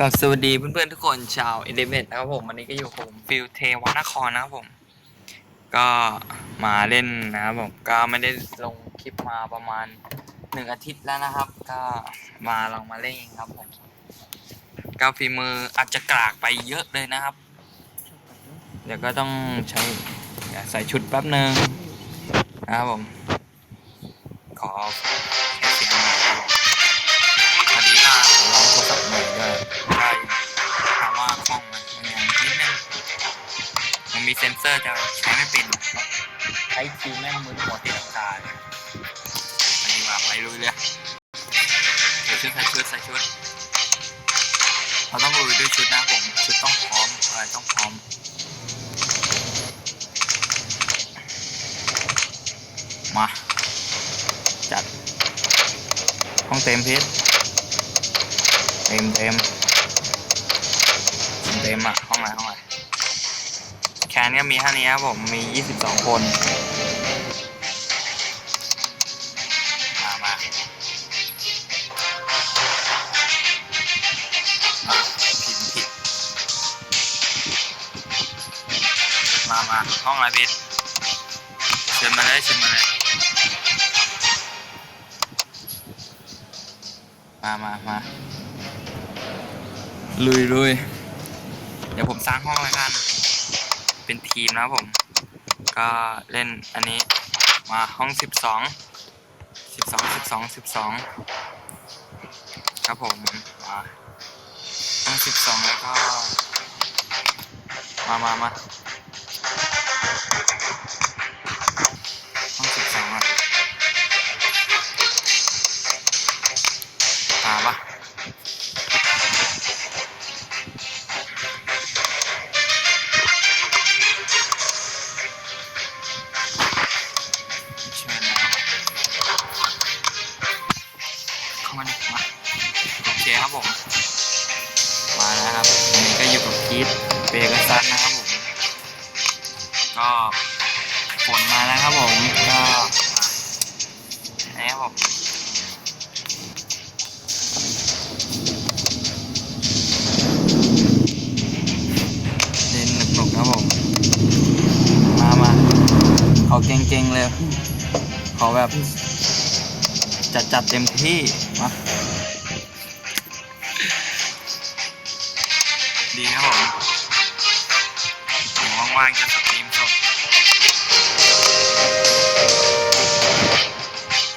กับสวัสดีเพื่อนๆทุกคนชาวเอเดเมนนะครับผมวันนี้ก็อยู่ผมฟิลเทวานครนะครับผม ก็มาเล่นนะครับผมก็ไม่ได้ลงคลิปมาประมาณหนึ่งอาทิตย์แล้วนะครับ ก็มาลองมาเล่นครับผมก็ฝีมืออาจจะกลากไปเยอะเลยนะครับ เดี๋ยวก็ต้องใช้ใส่ชุดแป๊บหนึ่งนะครับผมขอ มีเซ็นเซอร์แต่ใช้ไม่เป็นใช้คีย์แม่งมือหมดที่ลำคาญอันนี้ว่าไปลุยเลยใส่ชุดใส่ชุดใส่ชุดเราต้องลุยด้วยชุดนะผมชุดต้องพร้อมอะไรต้องพร้อมมาจัดห้องเต็มพิษเต็มเต็มเต็มอะห้องไหนห้องไหน นก็มีเท่านี้ครับผมมี 22 คนมามาผิดผิดมามาห้องอะไรพิษเชิญมาเลยเชิญมาเลยมามามาลุยลุยเดี๋ยวผมสร้างห้องแล้วกัน เป็นทีมนะผม ก็เล่นอันนี้มาห้องสิบสองสิบสองสิบสองครับผมมาห้องสิบสองแล้วก็ มามามาห้องสิบสองอะมาปะ ขอแบบจัดจัดเต็มที่มาดีครับผมผมว่างๆจะสตรีมสด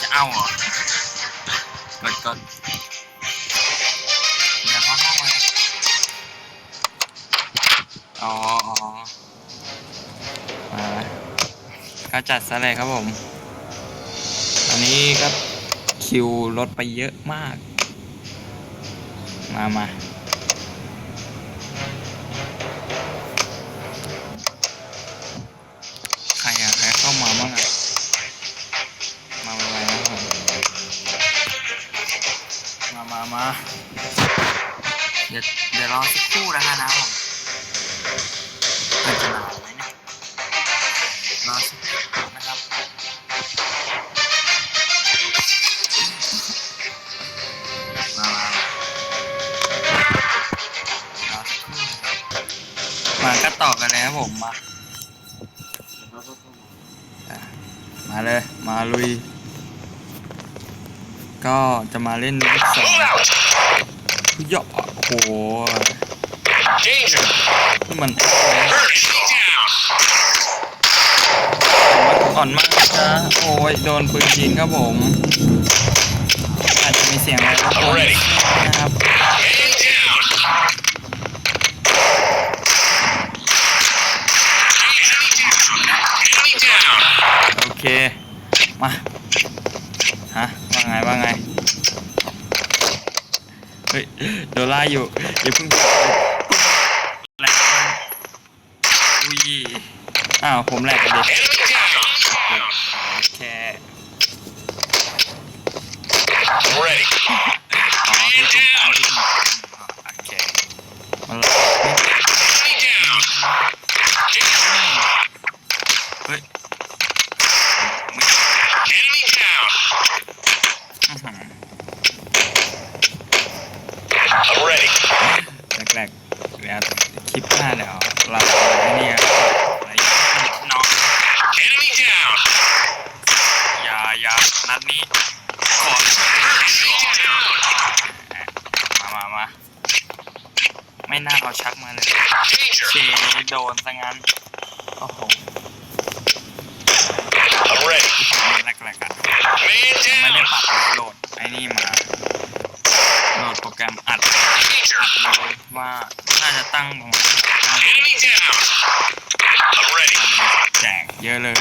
จะเอาเหรอกดกดเดี๋ยวเขาเข้ามาเลยอ๋ออ๋อมาก็จัดซะเลยครับผมันนี้ก็คิวลดไปเยอะมาก มามาใครอะใครเข้ามาบ้างอะมาไวๆนะครับผมมามามาเดี๋ยวเดี๋ยวรอสักครู่นะคะนะผมมันจะนานไหมเนี่ยร ต่อกันเลยครับผมมามาเลย มาลุย ก็จะมาเล่นลูกสองเยอะโอ้โหนี่มันอ่อนมากนะ โอ้ย โดนปืนยิงครับผม อาจจะมีเสียงอะไรนะครับ เค มาฮะว่าไงว่าไงเฮ้ยโดล่าอยู่อย่าเพิ่งแหลกอุ้ยอ้าวผมแหลกกันดิ Enemy down! โอเค Ready! อ๋อที่ตรงกลางที่ตรงกลางโอเค มันแหลก Enemy down! Danger! เฮ้ย Enemy down! อื้อหือ I'm ready. แรกๆเดี๋ยวคลิปหน้าเดี๋ยวเราไอ้เนี่ยอะไรน้อง Enemy down. อย่าอย่านัดนี้ขอ Enemy down. มามามาไม่น่าเอาชักมาเลย Danger. เชโดนซะงั้น โอ้โห I'm ready. แรกๆอะ Man ไม่ได้ down. ปัดเลยโหลดไอ้นี่มา โหลดโปรแกรมอัด Danger. เลย ว่าน่าจะตั้งประมาณ Enemy down. I'm ready. แจกเยอะเลย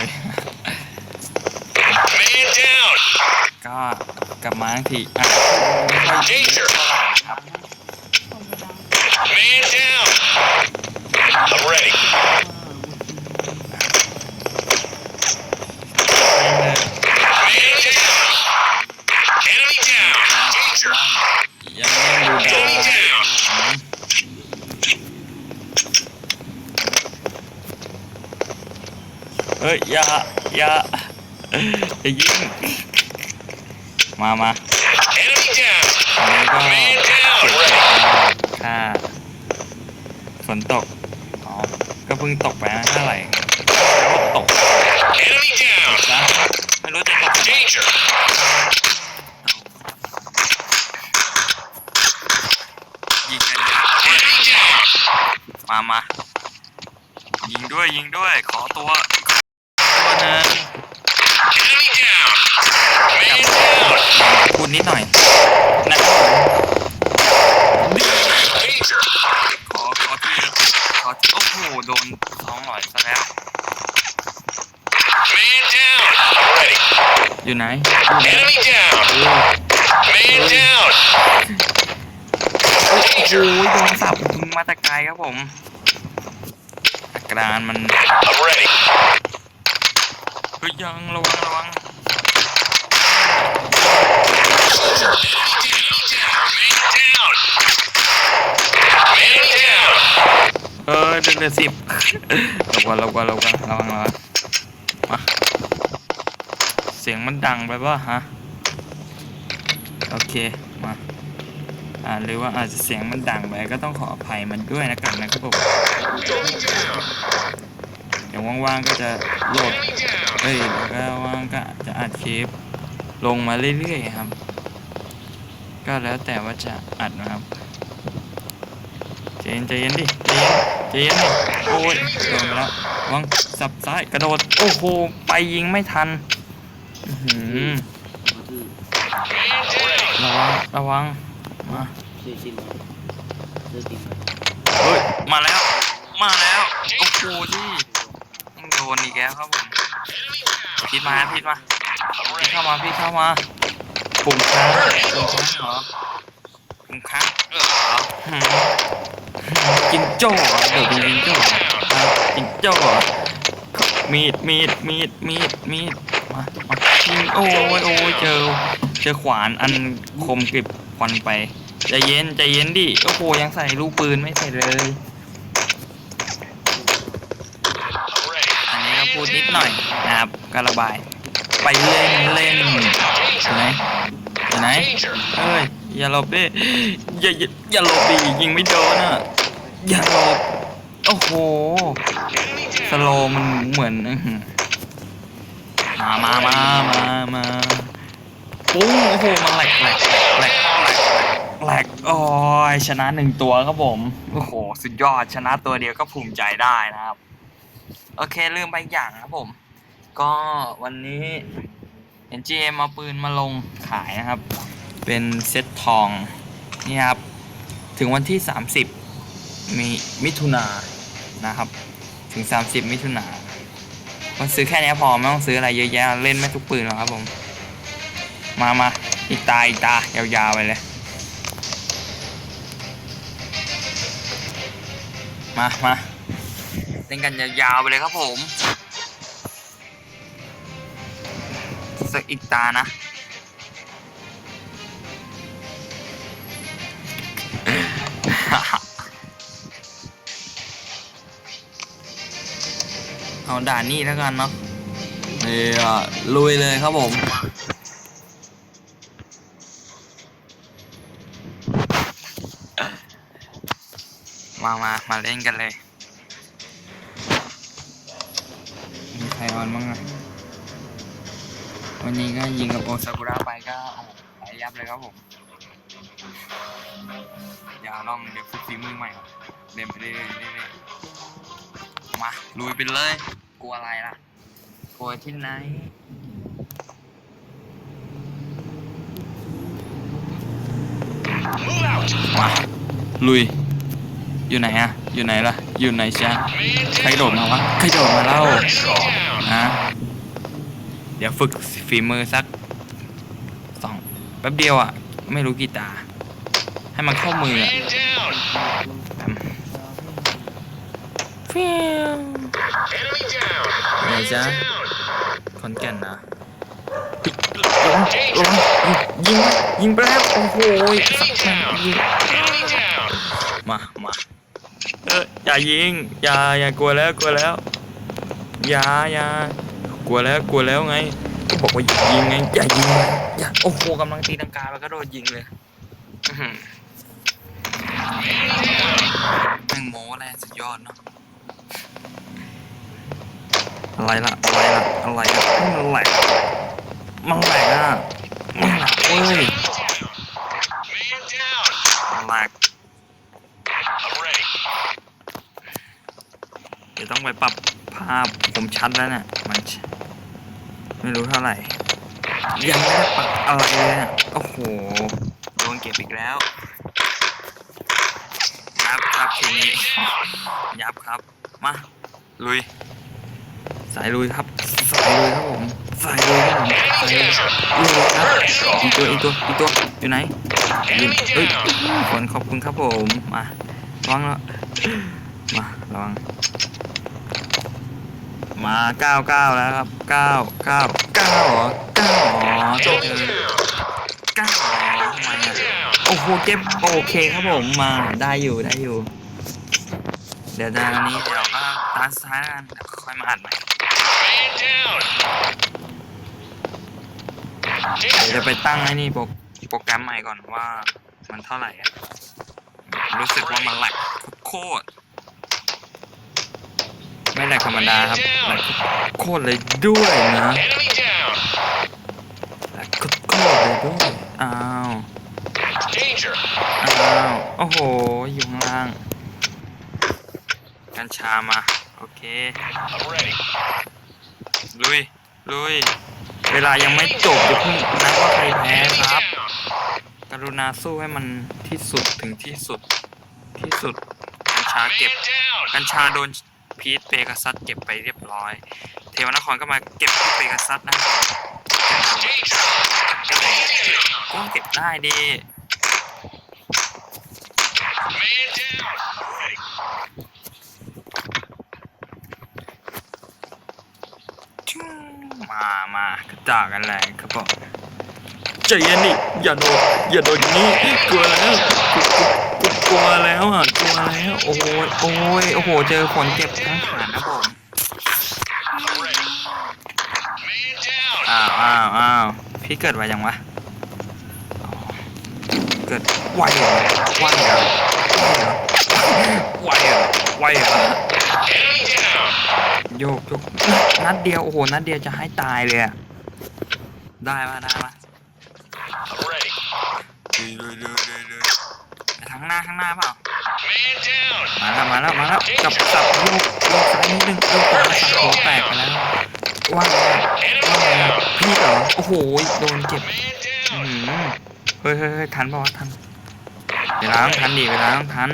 Man down. ก็กลับมาทั้งทีอะไม่ค่อยเยอะเท่าไหร่ครับ Man down. I'm ready. ไม่เลย Man down. Enemy down. Danger. ยังไม่ดูดาวเฮ้ยอย่าอย่าอย่ายิงมามาตอนนี้ก็ Man down. Ready. ถ้าฝนตกอ๋อก็เพิ่งตกไปนะเท่าไหร่แล้วตกนะไม่รู้จะตกไหน Danger. ยิงกันเยมามายิงด้วยยิงด้วยขอตัว ตัวหนึง Enemy down. Man down. พูดนิดหน่อยนะครับขอขอที่ขอโอ้โหโดนท้องหลอยซะแล้วอยู่ไหนโอ้โหโดนสับยิงมาแตะไกลครับผมอาการมัน I'm ready. เฮ้ยยังระวังระวังเออเดือนสิบระวังระวังระวังระวังระวังมาเสียงมันดังไปป่ะฮะ โอเค มาอ่าหรือว่าอาจจะเสียงมันดังไปก็ต้องขออภัยมันด้วยนะกันนะครับผมี๋ยวว่างๆก็จะโหลดเอ้ยเดี๋ยวก็ว่างก็จะอัดคลิปลงมาเรื่อยๆครับ ก็แล้วแต่ว่าจะอัดนะครับใจเย็นใจเย็นดิใจเย็นใจเย็นดิโอ้ยโดนไปแล้ววังสับซ้ายกระโดดโอ้โหไปยิงไม่ทันหือระวังระวังมาเฮ้ยมาแล้ว มาแล้วโอ้โหดิยัง โดนอีกแล้วครับผมพิดมาพิดมาพี่เข้ามาพี่เข้ามาปุ่มค้างปุ่มค้างเหรอปุ่มค้างเออจิงโจ้เหรอเดี๋ยวเป็นจิงโจ้เหรออะจิงโจ้เหรอมีดมีดมีดมีดมีดมามายิงโอ้ยโอ้ยเจอเจอขวานอันคมกริบควันไปใจเย็นใจเย็นดิโอ้โหยังใส่ลูกปืนไม่เสร็จเลย I'm ready. ูดนิดหน่อยนะครับก็ระบาย ไปเล่นเล่นไหนไหนเอ้ยอย่าหลบดิอย่าอย่าอย่าหลบดิยิงไม่โดนอะอย่าหลบโอ้โหสโลมันเหมือนมามามามามาปุ้งโอ้โหมันแหลกแหลกแหลกแหลกแหลกโอ้ยชนะหนึ่งตัวครับผม โอ้โห สุดยอดชนะตัวเดียวก็ภูมิใจได้นะครับ โอเคลืมไปอย่างครับผม ก็วันนี้ NGM เอาปืนมาลงขายนะครับ เป็นเซ็ตทอง นี่ครับ ถึงวันที่ 30 มีมิถุนานะครับ ถึง 30 มิถุนายนมันซื้อแค่นี้พอไม่ต้องซื้ออะไรเยอะแยะเล่นไม่ทุกปืนหรอกครับผม มามาอีกตาอีกตายาวๆไปเลย มามา เล่นกันยาวๆไปเลยครับผมสักอีกตานะเอาด่านนี้แล้วกันเนาะเออลุยเลยครับผมมมามามาเล่นกันเลย ใครออนบ้างอะวันนี้ก็ยิงกับโอซากุระไปก็โอ้โหไปยับเลยครับผมอย่าลองเดี๋ยวฝึกฝีมือใหม่ก่อนเล่นไปเรื่อยๆเรื่อยๆมาลุยไปเลย กลัวอะไรล่ะ กลัวที่ไหน Move out. มาลุย อยู่ไหนอะอยู่ไหนล่ะ อยู่ไหนจ๊ะ Man ใครโดด down. มาวะ ใครโดดมาเล่า Enemy down. นะเดี๋ยวฝึกฝีมือสักสองแป๊บเดียวอะ ไม่รู้กี่ตา ให้มันเข้ามืออะฟิว Enemy down. Này Man ra. down. ขอนแก่นนะระวังระวังยิงยิงไปแล้วโอ้โหสักแม่ยิงมามาเอออย่ายิง อย่าอย่ากลัวแล้วกลัวแล้ว ยาอย่ากลัวแล้วกลัวแล้วไงก็บอกว่ายิงไงอย่ายิงอย่าโอ้โหกำลังตีลังกาแล้วก็โดนยิงเลยแม่งโม้แรงสุดยอดเนาะอะไรล่ะอะไรล่ะอะไรล่ะมันแหลกมันแหลกอะมันแหลกเว้ยแหลก I'm ready. เดี๋ยวต้องไปปรับภาพผมชัดแล้วเนี่ยมันไม่รู้เท่าไหร่ ยังไม่ได้ปรับอะไรเลยอะโอ้โหโดนเก็บอีกแล้วยับครับทีนี้ยับครับมาลุย สายลุยครับสายลุยครับผมสายลุยครับผมสายลุยครับอีกตัวอีกตัวอีกตัวอยู่ไหนยิงเฮ้ยคนขอบคุณครับผมมาระวังแล้วมาระวัง มาเก้าเก้าแล้วครับเก้าเก้าเก้าเหรอเก้าอ๋อเจอ Going down. เก้าเหรอทำไมอะโอ้โหเก็บโอเคครับผมมาได้อยู่ได้อยู่ เดี๋ยวจะอันนี้เดี๋ยวก็ตาซ้ายกันเดี๋ยวค่อยมาอัดใหม่เดี๋ยวจะไปตั้งไอ้นี่โปรโปรแกรมใหม่ก่อนว่ามันเท่าไหร่อะรู้สึกว่ามันแหลกโคตร ไม่แหลกธรรมดาครับแหลกโคตรเลยด้วยนะ Enemy down. แหลกโคตรเลยด้วยอ้าวอ้าวโอ้โหอยู่ข้างล่างกัญชามา โอเคลุยลุยเวลายังไม่จบอย่าเพิ่งนับว่าใครแพ้ครับ กรุณาสู้ให้มันที่สุดถึงที่สุดที่สุด กัญชาเก็บ กัญชาโดน พีทเปกัสซัสเก็บไปเรียบร้อย เทวนครก็มาเก็บที่เปกัสซัสนะ Danger. ก็เก็บได้ดิ Man down. Ready. มา มากระจากกันแรงครับผม ใจเย็นดิอย่าโดดอย่าโดดอย่างนี้กลัวแล้วกลัวแล้วอะกลัวแล้วโอ้ยโอ้ยโอ้โหเจอฝนเจ็บทั้งขานะผม I'm ready. Man down. อ้าวอ้าวอ้าวพี่เกิดไวยังวะเกิดไวเหรอไวเหรอไวเหรอไวเหรอโยกโยกนัดเดียวโอ้โหนัดเดียวจะให้ตายเลยอะได้ปะได้ปะ ready. เลยเลยเลยเลยเลยไปทางหน้าข้างหน้าเปล่า Man down. มาแล้วมาแล้วมาแล้วจับสับโยกโยกซ้ายนิดนึงโยกขวาสับหัวแตกไปแล้วว่าไงว่าไงพี่เหรอโอ้โหโดนเจ็บ Man อื down. มเฮ้ยเฮ้ยเฮ้ยทันป่าวะทันเวลาต้องทันดิเวลาต้องทัน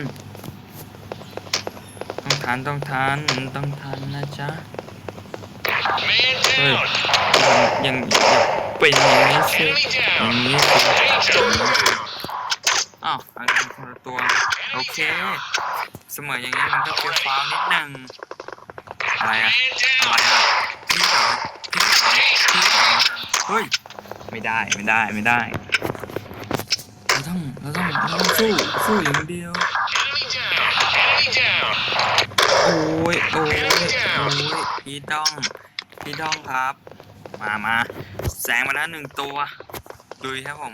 ต้องทันต้องทันต้องทันนะจ๊ะ Man เฮ้ย down. ยังยัง เป็นอย่างนี้สิอย่างนี้สิอ้าวอันกันคนละตัว โอเค เสมออย่างนี้มันก็เฟี้ยวฟ้าวนิดนึงอะไรอะอะไรอะพี่เหรอพี่เหรอพี่เหรอเฮ้ย ไม่ได้ ไม่ได้ ไม่ได้ เราต้อง เราต้อง เราต้องสู้ สู้อย่างเดียว โอ้ย โอ้ย โอ้ยพี่ดองพี่ดองครับ มามาแสงมาแล้วหนึ่งตัวลุยครับผม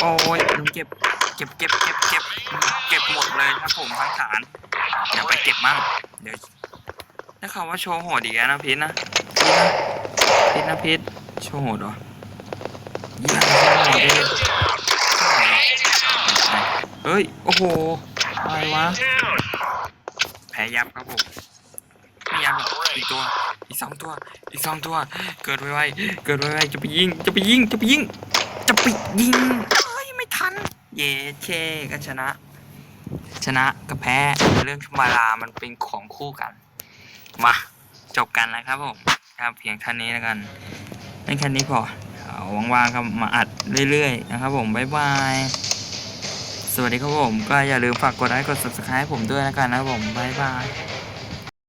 โอ้ยลุงเก็บเก็บเก็บเก็บเก็บเก็บหมดเลยครับผมทั้งฐานเดี๋ยวไปเก็บมั่งเดี๋ยวได้ข่าวว่าโชว์โหดอีกแล้วนะพีทนะพีทนะพีทนะพีทโชว์โหดเหรอยี่ยมโชว์โหดดิ Down. เฮ้ยโอ้โหอะไรวะแพ้ยับครับผมไม่ยับหรอก อีกตัว อีกสองตัว อีกสองตัว เกิดไวๆเกิดไวๆจะไปยิง จะไปยิง จะไปยิง จะไปยิงเอ้ยไม่ทัน เย่เช่ก็ชนะ ชนะกับแพ้เรื่องธรรมดามันเป็นของคู่กัน มา จบกันแล้วครับผม ครับเพียงท่านี้แล้วกันไม่แค่นี้พออว่างๆครับมาอัดเรื่อยๆนะครับผมบ๊ายบาย สวัสดีครับผม ก็อย่าลืมฝากกดไลค์กด subscribe ให้ผมด้วยแล้วกันนะครับผมบ๊ายบาย